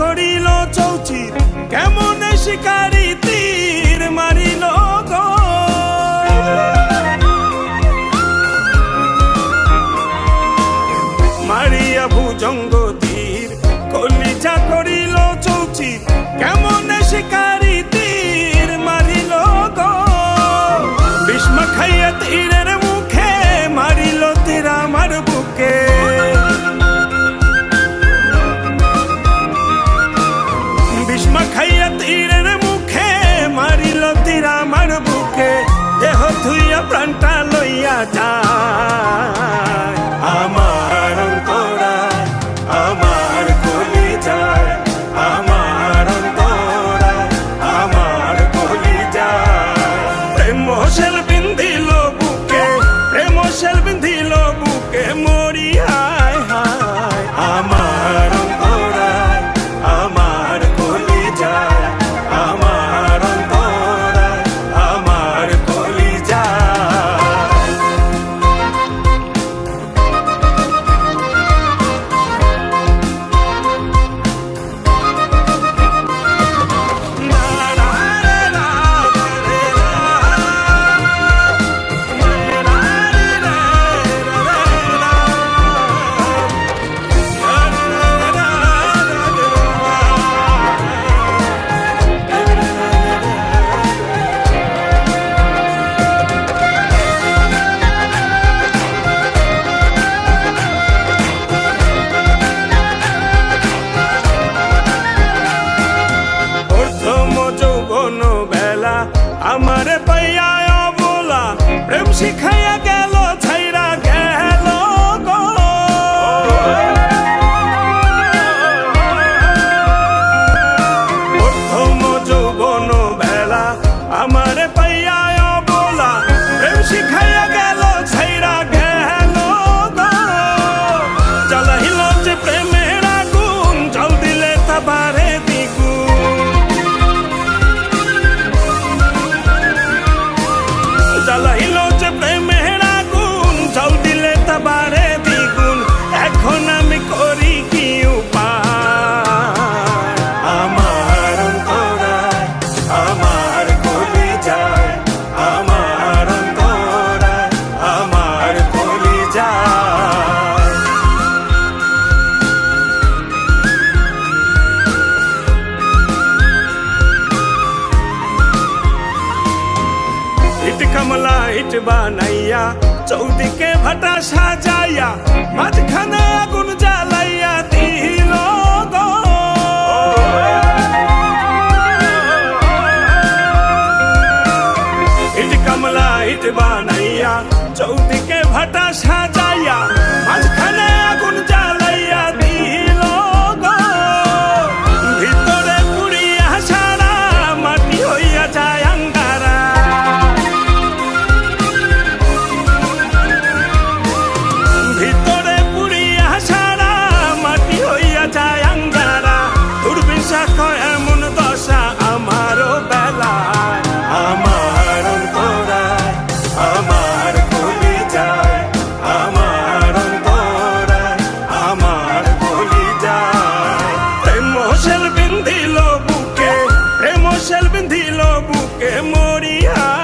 করিল চৌচির, কেমন শিকারি তীর মারিল গো। মারিয়া ভুজঙ্গ তীর কলিচা করিল চৌচির, কেমন শিকারি তীর মারিল গো। বিষ্ম খাইয়া তীরে আমার পাইয়া অবলা প্রেম শিখাইয়া গেল গেট বানাইয়া চৌদিকে ভাটা সাজাইয়া মাঝখানে আগুন জ্বালাইয়া দিয়ে বিন্ধিল বুকে প্রেম শেল বিন্ধিল বুকে মরিয়া